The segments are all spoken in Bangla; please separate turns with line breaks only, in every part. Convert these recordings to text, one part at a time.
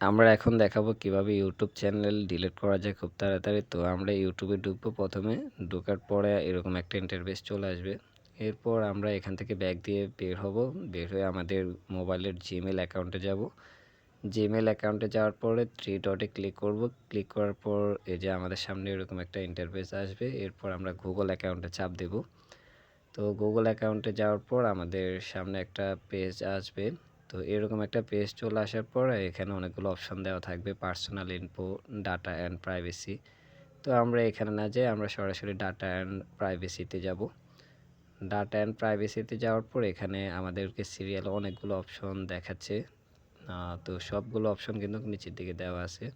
আমরা এখন দেখাবো কীভাবে ইউটিউব চ্যানেল ডিলিট করা যায় খুব তাড়াতাড়ি। তো আমরা ইউটিউবে ঢুকবো প্রথমে। ঢোকার পরে এরকম একটা ইন্টারফেস চলে আসবে। এরপর আমরা এখান থেকে ব্যাগ দিয়ে বের হব। বের হয়ে আমাদের মোবাইলের জিমেল অ্যাকাউন্টে যাব। জিমেল অ্যাকাউন্টে যাওয়ার পরে থ্রি ডটে ক্লিক করব। ক্লিক করার পর এই যে আমাদের সামনে এরকম একটা ইন্টারফেস আসবে। এরপর আমরা গুগল অ্যাকাউন্টে চাপ দেব। তো গুগল অ্যাকাউন্টে যাওয়ার পর আমাদের সামনে একটা পেজ আসবে। তো এরকম একটা পেজ চলে আসার পর এখানে অনেকগুলো অপশন দেওয়া থাকবে personal info data and privacy তো আমরা এখানে না যাই আমরা সরাসরি ডাটা অ্যান্ড প্রাইভেসিতে যাব। ডাটা অ্যান্ড প্রাইভেসিতে যাওয়ার পর এখানে আমাদেরকে সিরিয়াল অনেকগুলো অপশন দেখাচ্ছে। তো সবগুলো অপশন কিন্তু নিচের দিকে দেওয়া আছে।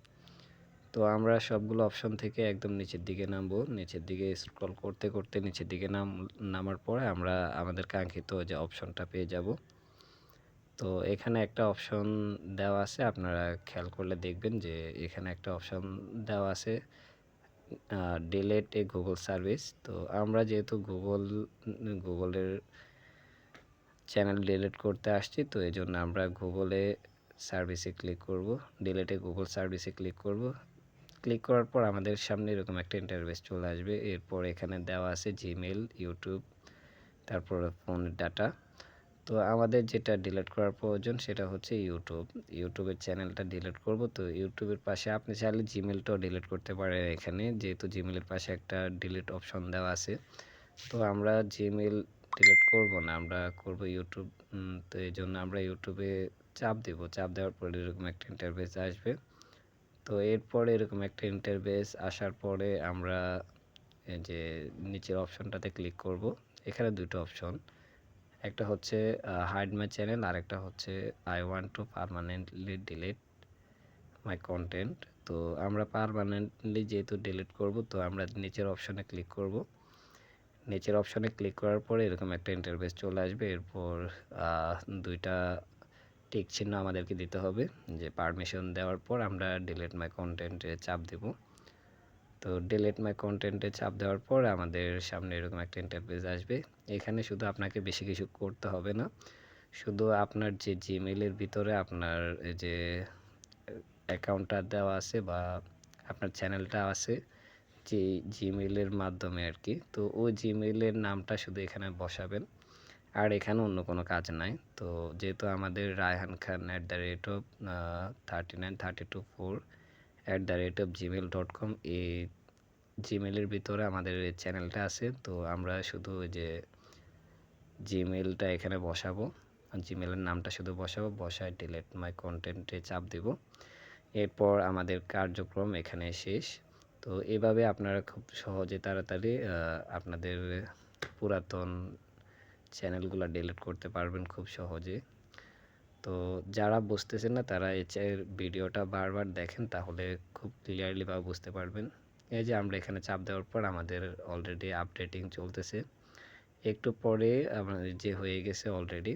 তো আমরা সবগুলো অপশন থেকে একদম নিচের দিকে নামবো। নিচের দিকে স্ক্রল করতে করতে নিচের দিকে নাম, নামার পরে আমরা আমাদের কাঙ্ক্ষিত যে অপশনটা পেয়ে যাব। তো এখানে একটা অপশন দেওয়া আছে। আপনারা খেয়াল করলে দেখবেন যে এখানে একটা অপশন দেওয়া আছে ডিলেট এ গুগল সার্ভিস তো আমরা যেহেতু গুগল গুগলের চ্যানেল ডিলেট করতে আসছি, তো এই জন্য আমরা গুগলে সার্ভিসে ক্লিক করব ডিলেটে গুগল সার্ভিসে ক্লিক করব। ক্লিক করার পর আমাদের সামনে এরকম একটা ইন্টারভেস চলে আসবে। এরপর এখানে দেওয়া আছে জিমেল ইউটিউব তারপর ফোনের ডাটা তো আমাদের যেটা ডিলিট করার প্রয়োজন সেটা হচ্ছে ইউটিউব ইউটিউবের চ্যানেলটা ডিলিট করব। তো ইউটিউবের পাশে আপনি চাইলে জিমেলটাও ডিলিট করতে পারেন এখানে। যেহেতু জিমেলের পাশে একটা ডিলিট অপশন দেওয়া আছে। তো আমরা জিমেল ডিলিট করব না। আমরা করব ইউটিউব তো এই জন্য আমরা ইউটিউবে চাপ দেব। চাপ দেওয়ার পরে এরকম একটা ইন্টারভেস আসবে। তো এরপরে এরকম একটা ইন্টারভেস আসার পরে আমরা যে নিচের অপশনটাতে ক্লিক করব। এখানে দুটো অপশন একটা হচ্ছে হাইড মাই চ্যানেল আর একটা হচ্ছে I want to permanently delete my content তো আমরা পারমানেন্টলি যেহেতু ডিলিট করব, তো আমরা নিচের অপশনে ক্লিক করব। নিচের অপশনে ক্লিক করার পরে এরকম একটা ইন্টারভেস চলে আসবে। এরপর দুইটা টিক চিহ্ন আমাদেরকে দিতে হবে। যে পারমিশন দেওয়ার পর আমরা ডিলিট মাই কন্টেন্টে চাপ দেব। তো ডিলিট মাই কন্টেন্টে চাপ দেওয়ার পর আমাদের সামনে এরকম একটা ইন্টারফেস আসবে। এখানে শুধু আপনাকে বেশি কিছু করতে হবে না, শুধু আপনার যে জিমেলের ভিতরে আপনার যে অ্যাকাউন্টটা দেওয়া আছে বা আপনার চ্যানেলটা আছে, যে জিমেলের মাধ্যমে আর কি, তো ওই জিমেলের নামটা শুধু এখানে বসাবেন। আর এখানে অন্য কোনো কাজ নাই। তো যেহেতু আমাদের Raihan Khan at the rate of thirty nine thirty two four at the rate of Gmail dot com এই জিমেলের ভিতরে আমাদের চ্যানেলটা আছে, তো আমরা শুধু ওই যে জিমেলটা এখানে বসাবো জিমেলের নামটা শুধু বসাবো, বসায় ডিলেট মাই কন্টেন্টে চাপ দেব। এরপর আমাদের কার্যক্রম এখানে শেষ। তো এভাবে আপনারা খুব সহজে তাড়াতাড়ি আপনাদের পুরাতন চ্যানেলগুলো ডিলিট করতে পারবেন খুব সহজে। তো যারা বুঝতেছেন না, তারা এর ভিডিওটা বারবার দেখেন, তাহলে খুব ক্লিয়ারলি বা বুঝতে পারবেন। এই যে আমরা এখানে চাপ দেওয়ার পর আমাদের অলরেডি আপডেটিং চলতেছে। একটু পরে যে হয়ে গেছে অলরেডি